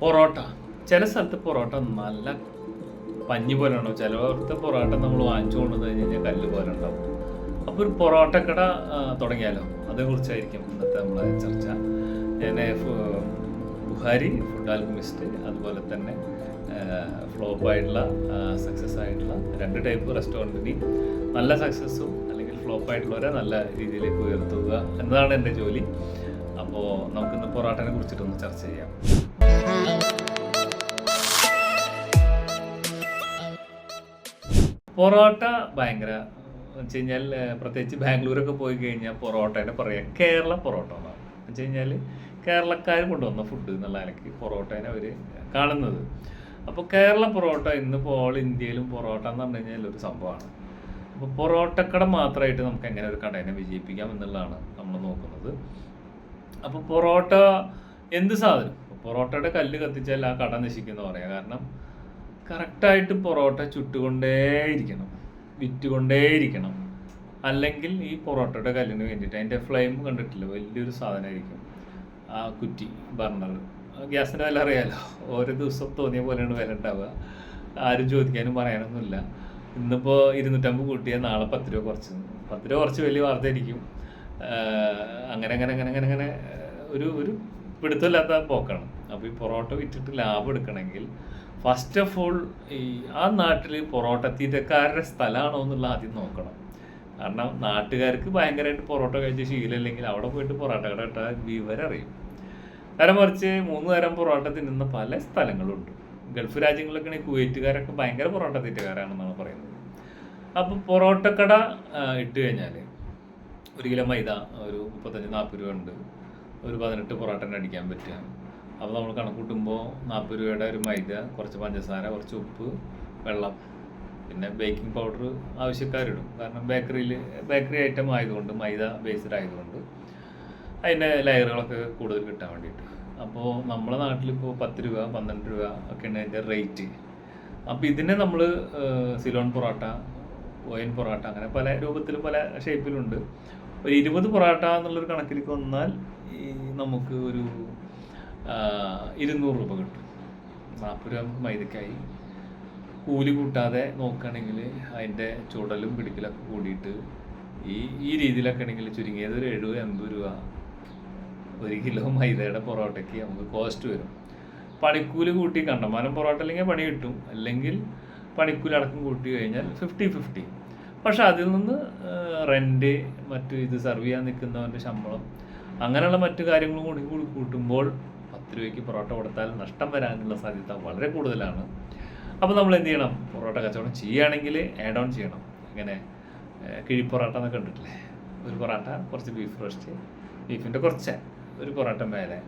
പൊറോട്ട. ചില സ്ഥലത്ത് പൊറോട്ട നല്ല പഞ്ഞി പോലെ ഉണ്ടാവും. ചിലയിടത്ത് പൊറോട്ട നമ്മൾ വാങ്ങിച്ചു കൊണ്ടുവന്ന് കഴിഞ്ഞ് കഴിഞ്ഞാൽ കല്ല് പോലെ ഉണ്ടാവും. അപ്പോൾ ഒരു പൊറോട്ട കട തുടങ്ങിയാലോ? അതേക്കുറിച്ചായിരിക്കും ഇന്നത്തെ നമ്മളെ ചർച്ച. ഞാൻ ബുഹാരി ഫുഡ് ആൽക്കമിസ്റ്റ് അതുപോലെ തന്നെ ഫ്ലോപ്പ് ആയിട്ടുള്ള സക്സസ് ആയിട്ടുള്ള രണ്ട് ടൈപ്പ് റെസ്റ്റോറന്റിന് നല്ല സക്സസ്സും അല്ലെങ്കിൽ ഫ്ലോപ്പ് ആയിട്ടുള്ളവരെ നല്ല രീതിയിലേക്ക് ഉയർത്തുക എന്നതാണ് എന്റെ ജോലി. അപ്പോൾ നമുക്കിന്ന് പൊറോട്ടനെ കുറിച്ചിട്ടൊന്ന് ചർച്ച ചെയ്യാം. പൊറോട്ട ഭയങ്കര വെച്ച് കഴിഞ്ഞാൽ പ്രത്യേകിച്ച് ബാംഗ്ലൂരൊക്കെ പോയി കഴിഞ്ഞാൽ പൊറോട്ടേനെ പറയാം. കേരള പൊറോട്ട എന്ന് വെച്ച് കഴിഞ്ഞാൽ കേരളക്കാർ കൊണ്ടുവന്ന ഫുഡ് എന്നുള്ള നിലയ്ക്ക് പൊറോട്ടേനെ അവർ കാണുന്നത്. അപ്പോൾ കേരള പൊറോട്ട ഇന്നിപ്പോൾ ഓൾ ഇന്ത്യയിലും പൊറോട്ട എന്ന് പറഞ്ഞു കഴിഞ്ഞാൽ ഒരു സംഭവമാണ്. അപ്പോൾ പൊറോട്ടക്കട മാത്രമായിട്ട് നമുക്ക് എങ്ങനെ ഒരു കടേനെ വിജയിപ്പിക്കാം എന്നുള്ളതാണ് നമ്മൾ നോക്കുന്നത്. അപ്പോൾ പൊറോട്ട എന്ത് സാധനം? പൊറോട്ടയുടെ കല്ല് കത്തിച്ചാൽ ആ കട നശിക്കുന്ന പറയാം. കാരണം കറക്റ്റായിട്ട് പൊറോട്ട ചുട്ടുകൊണ്ടേയിരിക്കണം. വിറ്റുകൊണ്ടേയിരിക്കണം. അല്ലെങ്കിൽ ഈ പൊറോട്ടയുടെ കല്ലിന് വേണ്ടിയിട്ട് അതിന്റെ ഫ്ലെയിം കണ്ടിട്ടില്ല? വലിയൊരു സാധനമായിരിക്കും. ആ കുറ്റി ബർണർ ഗ്യാസിന്റെ വില അറിയാലോ? ഓരോ ദിവസം തോന്നിയ പോലെയാണ് വില ഉണ്ടാവുക. ആരും ചോദിക്കാനും പറയാനൊന്നുമില്ല. ഇന്നിപ്പോൾ ഇരുന്നൂറ്റമ്പത് കൂട്ടിയാൽ നാളെ പത്ത് രൂപ കുറച്ച്. പത്ത് രൂപ കുറച്ച് വലിയ വാർത്തയായിരിക്കും. അങ്ങനെ അങ്ങനെ അങ്ങനെ അങ്ങനെ അങ്ങനെ ഒരു ഒരു പിടുത്തമില്ലാത്ത പോക്കാണ്. അപ്പോൾ ഈ പൊറോട്ട വിറ്റിട്ട് ലാഭം എടുക്കണമെങ്കിൽ ഫസ്റ്റ് ഓഫ് ഓൾ ഈ ആ നാട്ടിൽ പൊറോട്ട തീറ്റക്കാരുടെ സ്ഥലമാണോ എന്നുള്ള ആദ്യം നോക്കണം. കാരണം നാട്ടുകാർക്ക് ഭയങ്കരമായിട്ട് പൊറോട്ട കഴിച്ച ശീലമില്ലെങ്കിൽ അവിടെ പോയിട്ട് പൊറോട്ട കട ഇട്ടാൽ വിവരം അറിയും. നേരെ മറിച്ച് മൂന്ന് നേരം പൊറോട്ട തിന്നുന്ന പല സ്ഥലങ്ങളുണ്ട്. ഗൾഫ് രാജ്യങ്ങളിലൊക്കെ കുവൈറ്റുകാരൊക്കെ ഭയങ്കര പൊറോട്ട തീറ്റക്കാരാണെന്നാണ് പറയുന്നത്. അപ്പോൾ കട ഇട്ട് കഴിഞ്ഞാൽ ഒരു കിലോ മൈദ ഒരു മുപ്പത്തഞ്ച് നാൽപ്പത് രൂപ ഉണ്ട്. ഒരു പതിനെട്ട് പൊറോട്ടനെ അടിക്കാൻ പറ്റുക. അപ്പോൾ നമ്മൾ കണക്ക് കണക്കൂട്ടുമ്പോൾ നാൽപ്പത് രൂപയുടെ ഒരു മൈദ കുറച്ച് പഞ്ചസാര കുറച്ച് ഉപ്പ് വെള്ളം പിന്നെ ബേക്കിംഗ് പൗഡർ ആവശ്യക്കാരിടും. കാരണം ബേക്കറിയിൽ ബേക്കറി ഐറ്റം ആയതുകൊണ്ട് മൈദ ബേസ്ഡ് ആയതുകൊണ്ട് അതിന്റെ ലെയറുകളൊക്കെ കൂടുതൽ കിട്ടാൻ വേണ്ടിയിട്ട്. അപ്പോൾ നമ്മളെ നാട്ടിലിപ്പോൾ പത്ത് രൂപ പന്ത്രണ്ട് രൂപ ഒക്കെയാണ് അതിന്റെ റേറ്റ് അപ്പോൾ ഇതിനെ നമ്മൾ സിലോൺ പൊറോട്ട ഓയൻ പൊറോട്ട അങ്ങനെ പല രൂപത്തിൽ പല ഷേപ്പിലുണ്ട് ഒരു ഇരുപത് പൊറാട്ട എന്നുള്ളൊരു കണക്കിലേക്ക് വന്നാൽ ഈ നമുക്ക് ഒരു ഇരുന്നൂറ് രൂപ കിട്ടും. നാൽപ്പത് രൂപ നമുക്ക് മൈദക്കായി കൂലി കൂട്ടാതെ നോക്കുകയാണെങ്കിൽ അതിന്റെ ചുടലും പിടിക്കലൊക്കെ കൂടിയിട്ട് ഈ ഈ രീതിയിലൊക്കെ ആണെങ്കിൽ ചുരുങ്ങിയത് ഒരു എഴുപത് എൺപത് രൂപ. ഒരു കിലോ മൈദയുടെ പൊറോട്ടയ്ക്ക് നമുക്ക് കോസ്റ്റ് വരും. പണിക്കൂലി കൂട്ടി കണ്ടമാനം പൊറോട്ട അല്ലെങ്കിൽ പണി കിട്ടും. അല്ലെങ്കിൽ പണിക്കൂലി അടക്കം കൂട്ടി കഴിഞ്ഞാൽ ഫിഫ്റ്റി ഫിഫ്റ്റി പക്ഷെ അതിൽ നിന്ന് റെന്റ് മറ്റു ഇത് സെർവ് ചെയ്യാൻ നിൽക്കുന്നവന്റെ ശമ്പളം അങ്ങനെയുള്ള മറ്റു കാര്യങ്ങളും കൂടി കൂടി കൂട്ടുമ്പോൾ പത്ത് രൂപയ്ക്ക് പൊറോട്ട കൊടുത്താൽ നഷ്ടം വരാനുള്ള സാധ്യത വളരെ കൂടുതലാണ്. അപ്പോൾ നമ്മൾ എന്ത് ചെയ്യണം? പൊറോട്ട കച്ചവടം ചെയ്യുകയാണെങ്കിൽ ആഡ് ഓൺ ചെയ്യണം. ഇങ്ങനെ കിഴിപ്പൊറോട്ട എന്നൊക്കെ കണ്ടിട്ടില്ലേ? ഒരു പൊറോട്ട കുറച്ച് ബീഫ് റോസ്റ്റ് ബീഫിന്റെ കുറച്ച് ഒരു പൊറോട്ട മേലെ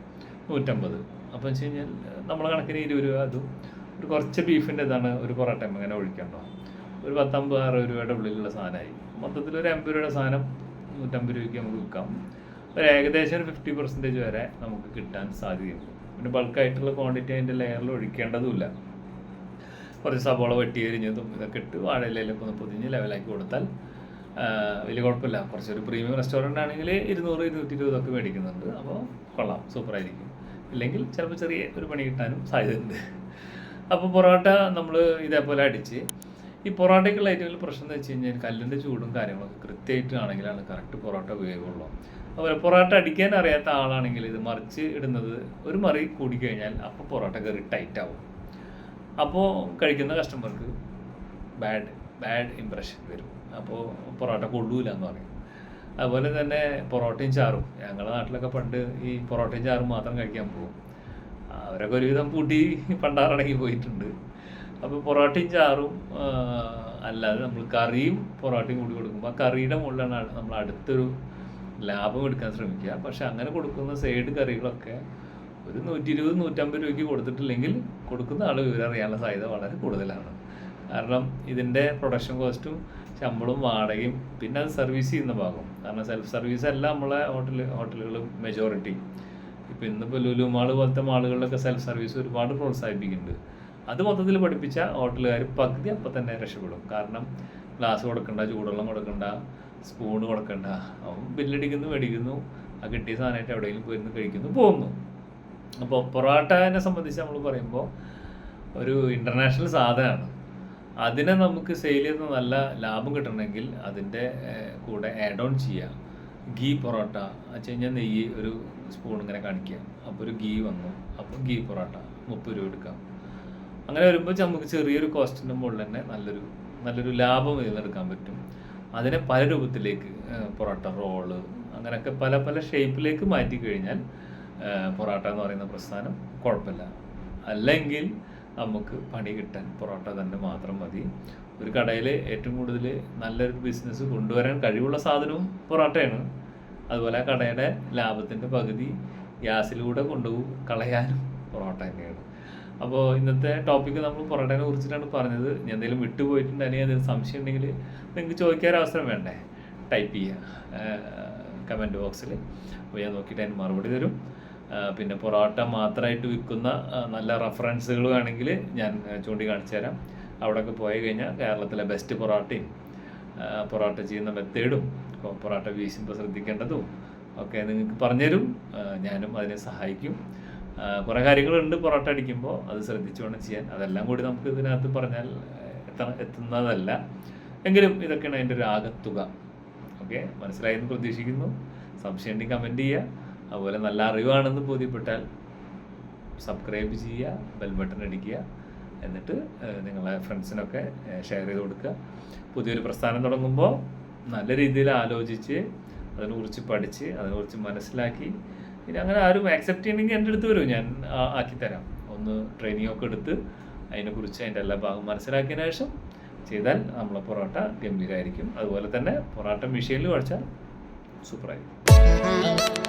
നൂറ്റമ്പത്. അപ്പോൾ വെച്ച് കഴിഞ്ഞാൽ നമ്മളെ കണക്കിന് ഇരുപത് രൂപ അതും ഒരു കുറച്ച് ബീഫിന്റെ ഇതാണ് ഒരു പൊറോട്ട അങ്ങനെ ഒഴിക്കണ്ടോ? ഒരു പത്തമ്പത് അറുപത് രൂപയുടെ ഉള്ളിലുള്ള സാധനമായി. മൊത്തത്തിൽ ഒരു അമ്പത് രൂപയുടെ സാധനം നൂറ്റമ്പത് രൂപയ്ക്ക് നമുക്ക് വിൽക്കാം. ഒരു ഏകദേശം ഒരു ഫിഫ്റ്റി പെർസെന്റേജ് വരെ നമുക്ക് കിട്ടാൻ സാധ്യതയുണ്ട്. പിന്നെ ബൾക്കായിട്ടുള്ള ക്വാണ്ടിറ്റി അതിന്റെ ലെയറിൽ ഒഴിക്കേണ്ടതുമില്ല. കുറച്ച് സബോള വെട്ടി എരിഞ്ഞതും ഇതൊക്കെ ഇട്ട് വാഴയിലൊക്കെ ഒന്ന് പൊതിഞ്ഞ് ലെവലാക്കി കൊടുത്താൽ വലിയ കുഴപ്പമില്ല. കുറച്ചൊരു പ്രീമിയം റെസ്റ്റോറന്റ് ആണെങ്കിൽ ഇരുന്നൂറ് ഇരുന്നൂറ്റി ഇരുപതൊക്കെ മേടിക്കുന്നുണ്ട്. അപ്പോൾ കൊള്ളാം സൂപ്പറായിരിക്കും ഇല്ലെങ്കിൽ ചിലപ്പോൾ ചെറിയ ഒരു പണി കിട്ടാനും സാധ്യതയുണ്ട്. അപ്പോൾ പൊറോട്ട നമ്മൾ ഇതേപോലെ അടിച്ച് ഈ പൊറോട്ടയ്ക്കുള്ള ഏറ്റവും വലിയ പ്രശ്നം എന്ന് വെച്ച് കഴിഞ്ഞാൽ കല്ലിന്റെ ചൂടും കാര്യങ്ങളൊക്കെ കൃത്യമായിട്ട് ആണെങ്കിലാണ് കറക്റ്റ് പൊറോട്ട ഉപയോഗമുള്ളൂ. അതുപോലെ പൊറോട്ട അടിക്കാൻ അറിയാത്ത ആളാണെങ്കിൽ ഇത് മറിച്ച് ഇടുന്നത് ഒരു മറി കൂടിക്കഴിഞ്ഞാൽ അപ്പോൾ പൊറോട്ട കയറി ടൈറ്റ് ആവും. അപ്പോൾ കഴിക്കുന്ന കസ്റ്റമർക്ക് ബാഡ് ബാഡ് ഇമ്പ്രഷൻ വരും. അപ്പോൾ പൊറോട്ട കൊള്ളൂല എന്ന് പറയും. അതുപോലെ തന്നെ പൊറോട്ടയും ചാറും. ഞങ്ങളുടെ നാട്ടിലൊക്കെ പണ്ട് ഈ പൊറോട്ടയും ചാറും മാത്രം കഴിക്കാൻ പോകും. അവരൊക്കെ ഒരുവിധം പൂട്ടി പണ്ടാറടങ്ങി പോയിട്ടുണ്ട്. അപ്പോൾ പൊറോട്ടയും ചാറും അല്ലാതെ നമ്മൾ കറിയും പൊറോട്ടയും കൂടി കൊടുക്കുമ്പോൾ ആ കറിയുടെ മുകളിലാണ് നമ്മൾ അടുത്തൊരു ലാഭം എടുക്കാൻ ശ്രമിക്കുക. പക്ഷെ അങ്ങനെ കൊടുക്കുന്ന സൈഡ് കറികളൊക്കെ ഒരു നൂറ്റി ഇരുപത് നൂറ്റമ്പത് രൂപയ്ക്ക് കൊടുത്തിട്ടില്ലെങ്കിൽ കൊടുക്കുന്ന ആൾ വിവരം അറിയാനുള്ള സാധ്യത വളരെ കൂടുതലാണ്. കാരണം ഇതിന്റെ പ്രൊഡക്ഷൻ കോസ്റ്റും ശമ്പളവും വാടകയും പിന്നെ അത് സർവീസ് ചെയ്യുന്ന ഭാഗം. കാരണം സെൽഫ് സർവീസ് അല്ല നമ്മളെ ഹോട്ടൽ ഹോട്ടലുകൾ മെജോറിറ്റി ഇപ്പം ഇന്നിപ്പോൾ ലുലു മാൾ പോലത്തെ മാളുകളിലൊക്കെ സെൽഫ് സർവീസ് ഒരുപാട് പ്രോത്സാഹിപ്പിക്കുന്നുണ്ട്. അത് മൊത്തത്തിൽ പഠിപ്പിച്ച ഹോട്ടലുകാർ പകുതി അപ്പം തന്നെ രക്ഷപ്പെടും. കാരണം ഗ്ലാസ് കൊടുക്കണ്ട ചൂടുവെള്ളം കൊടുക്കണ്ട സ്പൂൺ കൊടുക്കണ്ട. അവൻ ബില്ലടിക്കുന്നു മേടിക്കുന്നു. ആ കിട്ടിയ സാധനമായിട്ട് എവിടെയെങ്കിലും പോയിരുന്നു കഴിക്കുന്നു പോകുന്നു അപ്പോൾ പൊറോട്ടനെ സംബന്ധിച്ച് നമ്മൾ പറയുമ്പോൾ ഒരു ഇന്റർനാഷണൽ സാധനമാണ്. അതിനെ നമുക്ക് സെയിൽ ചെയ്ത് നല്ല ലാഭം കിട്ടണമെങ്കിൽ അതിന്റെ കൂടെ ആഡ് ഓൺ ചെയ്യുക ഗീ പൊറോട്ട വെച്ച് കഴിഞ്ഞാൽ നെയ്യ് ഒരു സ്പൂൺ ഇങ്ങനെ കാണിക്കുക അപ്പോൾ ഒരു ഗീ വന്നു. അപ്പോൾ ഗീ പൊറോട്ട മുപ്പത് രൂപ എടുക്കാം. അങ്ങനെ വരുമ്പോൾ നമുക്ക് ചെറിയൊരു കോസ്റ്റിന്റെ മുകളിൽ തന്നെ നല്ലൊരു നല്ലൊരു ലാഭം ഇതിൽ പറ്റും. അതിനെ പല രൂപത്തിലേക്ക് പൊറോട്ട റോൾ അങ്ങനെയൊക്കെ പല പല ഷേപ്പിലേക്ക് മാറ്റി കഴിഞ്ഞാൽ പൊറോട്ട എന്ന് പറയുന്ന പ്രസ്ഥാനം കുഴപ്പമില്ല അല്ലെങ്കിൽ നമുക്ക് പണി കിട്ടാൻ പൊറോട്ട തന്നെ മാത്രം മതി. ഒരു കടയിൽ ഏറ്റവും കൂടുതൽ നല്ലൊരു ബിസിനസ് കൊണ്ടുവരാൻ കഴിവുള്ള സാധനവും പൊറോട്ടയാണ്. അതുപോലെ ആ കടയുടെ ലാഭത്തിന്റെ പകുതി ഗ്യാസിലൂടെ കൊണ്ടുപോകും കളയാനും പൊറോട്ട തന്നെയാണ്. അപ്പോൾ ഇന്നത്തെ ടോപ്പിക് നമ്മൾ പൊറോട്ടേനെ കുറിച്ചിട്ടാണ് പറഞ്ഞത്. ഞാൻ എന്തെങ്കിലും വിട്ടുപോയിട്ടുണ്ട്? അല്ലെങ്കിൽ എന്തെങ്കിലും സംശയം ഉണ്ടെങ്കിൽ നിങ്ങൾക്ക് ചോദിക്കാൻ അവസരം വേണ്ടേ? ടൈപ്പ് ചെയ്യുക കമന്റ് ബോക്സിൽ അപ്പോൾ ഞാൻ നോക്കിയിട്ട് അതിന് മറുപടി തരും. പിന്നെ പൊറോട്ട മാത്രമായിട്ട് വിൽക്കുന്ന നല്ല റെഫറൻസുകൾ വേണമെങ്കിൽ ഞാൻ ചൂണ്ടിക്കാണിച്ചു തരാം. അവിടെയൊക്കെ പോയി കഴിഞ്ഞാൽ കേരളത്തിലെ ബെസ്റ്റ് പൊറോട്ടയും പൊറോട്ട ചെയ്യുന്ന മെത്തേഡും പൊറോട്ട വീശുമ്പോൾ ശ്രദ്ധിക്കേണ്ടതും ഒക്കെ നിങ്ങൾക്ക് പറഞ്ഞുതരും. ഞാനും അതിനെ സഹായിക്കും. കുറേ കാര്യങ്ങളുണ്ട് പൊറോട്ട അടിക്കുമ്പോൾ അത് ശ്രദ്ധിച്ചു വേണം ചെയ്യാൻ. അതെല്ലാം കൂടി നമുക്ക് ഇതിനകത്ത് പറഞ്ഞാൽ എത്ത എത്തുന്നതല്ല. എങ്കിലും ഇതൊക്കെയാണ് അതിന്റെ ഒരു ആകത്തുക. ഓക്കെ? മനസ്സിലായെന്ന് പ്രതീക്ഷിക്കുന്നു. സംശയം ഉണ്ടെങ്കിൽ കമന്റ് ചെയ്യുക. അതുപോലെ നല്ല അറിവാണെന്ന് ബോധ്യപ്പെട്ടാൽ സബ്സ്ക്രൈബ് ചെയ്യുക ബെൽ ബട്ടൺ അടിക്കുക. എന്നിട്ട് നിങ്ങളെ ഫ്രണ്ട്സിനൊക്കെ ഷെയർ ചെയ്ത് കൊടുക്കുക. പുതിയൊരു പ്രസ്ഥാനം തുടങ്ങുമ്പോൾ നല്ല രീതിയിൽ ആലോചിച്ച് അതിനെക്കുറിച്ച് പഠിച്ച് അതിനെക്കുറിച്ച് മനസ്സിലാക്കി ഇനി അങ്ങനെ ആരും ആക്സെപ്റ്റ് ചെയ്യണമെങ്കിൽ എന്റെ അടുത്ത് വരും. ഞാൻ ആക്കിത്തരാം ഒന്ന് ട്രെയിനിങ് ഒക്കെ എടുത്ത് അതിനെക്കുറിച്ച് അതിന്റെ എല്ലാ ഭാഗം മനസ്സിലാക്കിയതിന് ശേഷം ചെയ്താൽ നമ്മളെ പൊറോട്ട ഗംഭീരമായിരിക്കും അതുപോലെ തന്നെ പൊറോട്ട മിഷീനിൽ കുഴച്ചാൽ സൂപ്പറായിരിക്കും